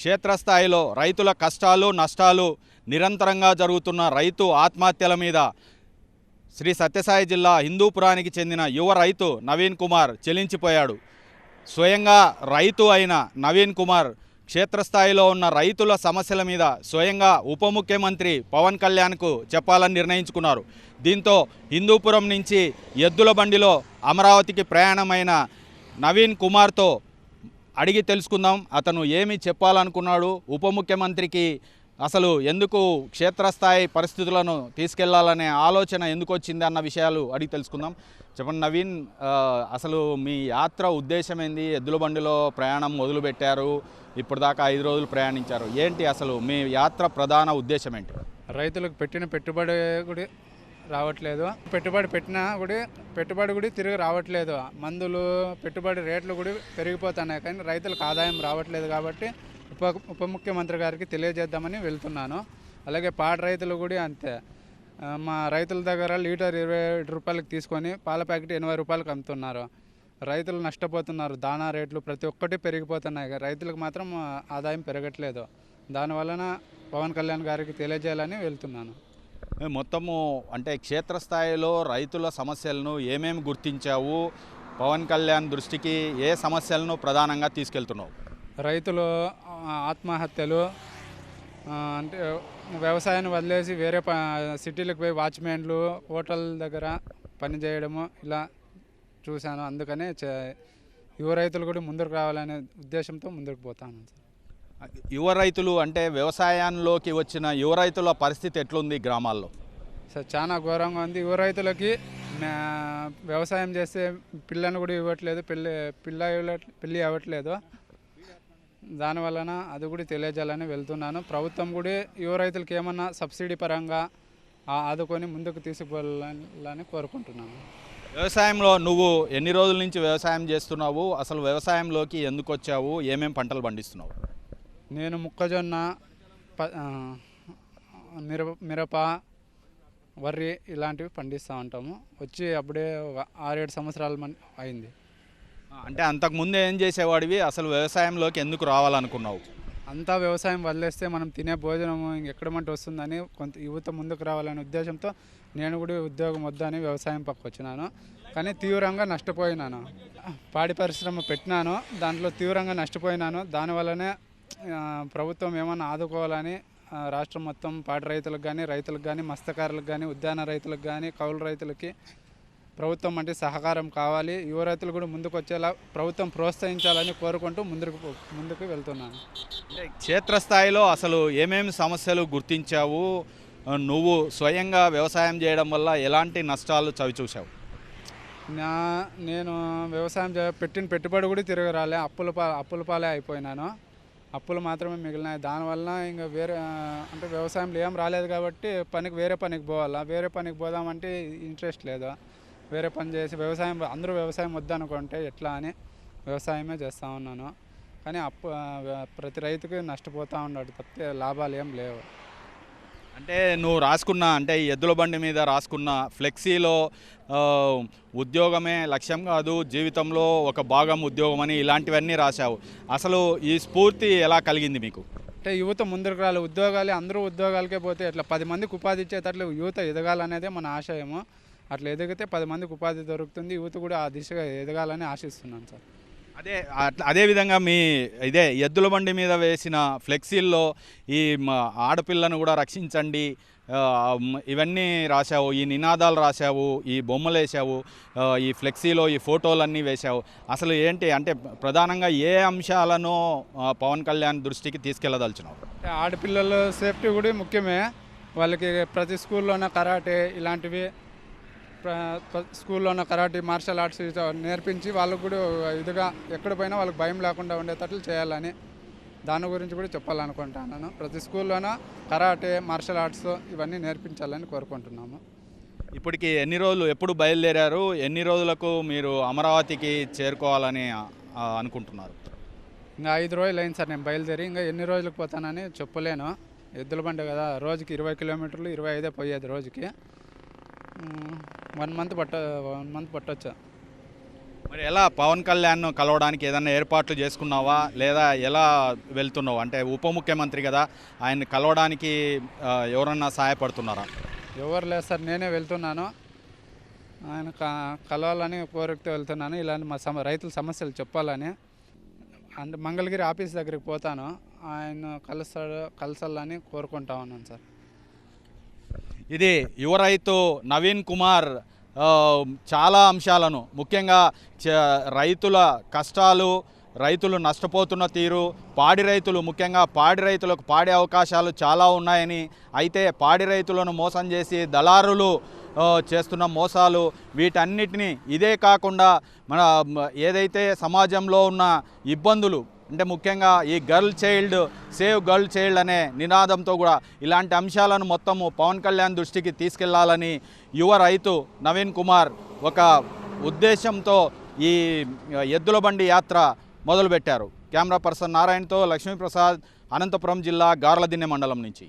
క్షేత్రస్థాయిలో రైతుల కష్టాలు నష్టాలు నిరంతరంగా జరుగుతున్న రైతు ఆత్మహత్యల మీద శ్రీ సత్యసాయి జిల్లా హిందూపురానికి చెందిన యువ రైతు నవీన్ కుమార్ చెలించిపోయాడు. స్వయంగా రైతు అయిన నవీన్ కుమార్ క్షేత్రస్థాయిలో ఉన్న రైతుల సమస్యల మీద స్వయంగా ఉప ముఖ్యమంత్రి పవన్ కళ్యాణ్కు చెప్పాలని నిర్ణయించుకున్నారు. దీంతో హిందూపురం నుంచి ఎద్దుల బండిలో అమరావతికి ప్రయాణమైన నవీన్ కుమార్తో అడిగి తెలుసుకుందాం. అతను ఏమి చెప్పాలనుకున్నాడు? ఉప ముఖ్యమంత్రికి అసలు ఎందుకు క్షేత్రస్థాయి పరిస్థితులను తీసుకెళ్ళాలనే ఆలోచన ఎందుకు వచ్చింది అన్న విషయాలు అడిగి తెలుసుకుందాం. చెప్పండి నవీన్ అసలు మీ యాత్ర ఉద్దేశం ఏంది? ఎద్దుల బండిలో ప్రయాణం మొదలుపెట్టారు. ఇప్పుడు దాకా ఐదు రోజులు ప్రయాణించారు. ఏంటి అసలు మీ యాత్ర ప్రధాన ఉద్దేశం ఏంటి? రైతులకు పెట్టిన పెట్టుబడి కూడా రావట్లేదు. పెట్టుబడి పెట్టినా కూడా పెట్టుబడి కూడా తిరిగి రావట్లేదు. మందులు పెట్టుబడి రేట్లు కూడా పెరిగిపోతున్నాయి కానీ రైతులకు ఆదాయం రావట్లేదు కాబట్టి ఉప ఉప ముఖ్యమంత్రి గారికి తెలియజేద్దామని వెళ్తున్నాను. అలాగే పాడ రైతులు కూడా అంతే. మా రైతుల దగ్గర లీటర్ ఇరవై ఏడు తీసుకొని పాల ప్యాకెట్ ఎనభై రూపాయలకు అమ్ముతున్నారు. రైతులు నష్టపోతున్నారు. దానా రేట్లు ప్రతి ఒక్కటి పెరిగిపోతున్నాయి. రైతులకు మాత్రం ఆదాయం పెరగట్లేదు. దానివలన పవన్ కళ్యాణ్ గారికి తెలియజేయాలని వెళ్తున్నాను. మొత్తము అంటే క్షేత్రస్థాయిలో రైతుల సమస్యలను ఏమేమి గుర్తించావు? పవన్ కళ్యాణ్ దృష్టికి ఏ సమస్యలను ప్రధానంగా తీసుకెళ్తున్నావు? రైతులు ఆత్మహత్యలు అంటే వ్యవసాయాన్ని వదిలేసి వేరే ప సిటీలకు పోయి వాచ్మెన్లు హోటల్ దగ్గర పనిచేయడము ఇలా చూశాను. అందుకనే చే- యువ రైతులు కూడా ముందుకు రావాలనే ఉద్దేశంతో ముందుకు పోతాను సార్. యువ రైతులు అంటే వ్యవసాయంలోకి వచ్చిన యువ రైతుల పరిస్థితి ఎట్లుంది గ్రామాల్లో? సార్ చాలా ఘోరంగా ఉంది. యువ రైతులకి వ్యవసాయం చేస్తే పిల్లను కూడా ఇవ్వట్లేదు పెళ్ళి పిల్ల పెళ్ళి అవ్వట్లేదు. దానివలన అది కూడా తెలియజేయాలని వెళ్తున్నాను. ప్రభుత్వం కూడా యువ రైతులకి ఏమన్నా సబ్సిడీ పరంగా ఆదుకొని ముందుకు తీసుకువెళ్ళాలని కోరుకుంటున్నాను. వ్యవసాయంలో నువ్వు ఎన్ని రోజుల నుంచి వ్యవసాయం చేస్తున్నావు? అసలు వ్యవసాయంలోకి ఎందుకు వచ్చావు? ఏమేం పంటలు పండిస్తున్నావు? నేను మొక్కజొన్న మిరప మిరప వరి ఇలాంటివి పండిస్తూ ఉంటాము. వచ్చి అప్పుడే ఒక ఆరేడు సంవత్సరాల అయింది. అంటే అంతకుముందు ఏం చేసేవాడివి? అసలు వ్యవసాయంలోకి ఎందుకు రావాలనుకున్నావు? అంతా వ్యవసాయం వదిలేస్తే మనం తినే భోజనం ఎక్కడమంటే వస్తుందని కొంత యువత ముందుకు రావాలనే ఉద్దేశంతో నేను కూడా ఉద్యోగం వద్దని వ్యవసాయం పక్క వచ్చినాను. కానీ తీవ్రంగా నష్టపోయినాను. పాడి పరిశ్రమ పెట్టినాను. దాంట్లో తీవ్రంగా నష్టపోయినాను. దానివల్లనే ప్రభుత్వం ఏమన్నా ఆదుకోవాలని రాష్ట్రం మొత్తం పాడి రైతులకు కానీ రైతులకు కానీ మత్స్యకారులకు కానీ ఉద్యాన రైతులకు కానీ కౌలు రైతులకి ప్రభుత్వం అంటే సహకారం కావాలి. యువ రైతులు కూడా ముందుకు వచ్చేలా ప్రభుత్వం ప్రోత్సహించాలని కోరుకుంటూ ముందుకు ముందుకు వెళ్తున్నాను. అంటే క్షేత్రస్థాయిలో అసలు ఏమేమి సమస్యలు గుర్తించావు? నువ్వు స్వయంగా వ్యవసాయం చేయడం వల్ల ఎలాంటి నష్టాలు చవిచూసావు నా నేను వ్యవసాయం పెట్టిన పెట్టుబడి కూడా తిరగ రాలే. అప్పుల పా అప్పుల పాలే అయిపోయినాను. అప్పులు మాత్రమే మిగిలినాయి. దానివల్ల ఇంకా వేరే అంటే వ్యవసాయంలో ఏం రాలేదు కాబట్టి పనికి వేరే పనికి పోవాలా? వేరే పనికి పోదామంటే ఇంట్రెస్ట్ లేదు? వేరే పని చేసి వ్యవసాయం అందరూ వ్యవసాయం వద్దనుకుంటే ఎట్లా అని వ్యవసాయమే చేస్తూ ఉన్నాను. కానీ అప్పు ప్రతి రైతుకి నష్టపోతూ ఉన్నాడు తప్పితే లాభాలు ఏం లేవు. అంటే నువ్వు రాసుకున్న అంటే ఈ ఎద్దుల బండి మీద రాసుకున్న ఫ్లెక్సీలో ఉద్యోగమే లక్ష్యం కాదు జీవితంలో ఒక భాగం ఉద్యోగం అని ఇలాంటివన్నీ రాశావు. అసలు ఈ స్ఫూర్తి ఎలా కలిగింది మీకు? అంటే యువత ముందుకు రాలి. ఉద్యోగాలు అందరూ ఉద్యోగాలకే పోతే ఇట్లా పది మందికి ఉపాధి ఇచ్చేటట్లు యువత ఎదగాలనేదే మన ఆశయము అట్లా ఎదిగితే పది మందికి ఉపాధి దొరుకుతుంది. యువత కూడా ఆ దిశగా ఎదగాలని ఆశిస్తున్నాను సార్. అదే అదేవిధంగా అదే విధంగా మీ ఇదే ఎద్దుల బండి మీద వేసిన ఫ్లెక్సీల్లో ఈ ఆడపిల్లను కూడా రక్షించండి. ఇవన్నీ రాశావు ఈ నినాదాలు రాశావు ఈ బొమ్మలు వేసావు ఈ ఫ్లెక్సీలో ఈ ఫోటోలన్నీ వేశావు. అసలు ఏంటి అంటే ప్రధానంగా ఏ అంశాలను పవన్ కళ్యాణ్ దృష్టికి తీసుకెళ్ళదలుచున్నావు అంటే ఆడపిల్లల సేఫ్టీ కూడా ముఖ్యమే. వాళ్ళకి ప్రతి స్కూల్లోన కరాటే ఇలాంటివి స్కూల్లోన కరాటే మార్షల్ ఆర్ట్స్ నేర్పించి వాళ్ళకు కూడా ఇదిగా ఎక్కడ పోయినా వాళ్ళకి భయం లేకుండా ఉండేటట్లు చేయాలని దాని గురించి కూడా చెప్పాలనుకుంటున్నాను ప్రతి స్కూల్లోన కరాటే మార్షల్ ఆర్ట్స్ ఇవన్నీ నేర్పించాలని కోరుకుంటున్నాము. ఇప్పటికి ఎన్ని రోజులు ఎప్పుడు బయలుదేరారు? ఎన్ని రోజులకు మీరు అమరావతికి చేరుకోవాలని అనుకుంటున్నారు? ఇంకా ఐదు రోజులు అయింది సార్ నేను బయలుదేరి ఇంకా ఎన్ని రోజులకు పోతానని చెప్పలేను. ఎద్దుల బండి కదా రోజుకి ఇరవై కిలోమీటర్లు ఇరవై ఐదే పోయేది రోజుకి. వన్ మంత్ పట్ట వన్ మంత్ పట్టొచ్చు. మరి ఎలా పవన్ కళ్యాణ్ కలవడానికి ఏదైనా ఏర్పాట్లు చేసుకున్నావా? లేదా ఎలా వెళ్తున్నావు? అంటే ఉప ముఖ్యమంత్రి కదా ఆయన కలవడానికి ఎవరన్నా సహాయపడుతున్నారా? ఎవరు లేదు సార్ నేనే వెళ్తున్నాను. ఆయన కలవాలని కోరికతో వెళ్తున్నాను. ఇలాంటి మా సమ రైతుల సమస్యలు చెప్పాలని. అంటే మంగళగిరి ఆఫీస్ దగ్గరికి పోతాను. ఆయన కలుస్తాడు కలసాలని కోరుకుంటా ఉన్నాను సార్. ఇది యువ రైతు నవీన్ కుమార్ చాలా అంశాలను ముఖ్యంగా చ- రైతుల కష్టాలు రైతులు నష్టపోతున్న తీరు పాడి రైతులు ముఖ్యంగా పాడి రైతులకు పాడే అవకాశాలు చాలా ఉన్నాయని అయితే పాడి రైతులను మోసం చేసి దళారులు చేస్తున్న మోసాలు వీటన్నిటిని ఇదే కాకుండా మన ఏదైతే సమాజంలో ఉన్న ఇబ్బందులు అంటే ముఖ్యంగా ఈ girl child save girl child అనే నినాదంతో కూడా ఇలాంటి అంశాలను మొత్తము పవన్ కళ్యాణ్ దృష్టికి తీసుకెళ్ళాలని యువ రైతు నవీన్ కుమార్ ఒక ఉద్దేశంతో ఈ ఎద్దుల బండి యాత్ర మొదలుపెట్టారు. కెమెరా పర్సన్ నారాయణతో లక్ష్మీప్రసాద్ అనంతపురం జిల్లా గార్లదిన్నె మండలం నుంచి.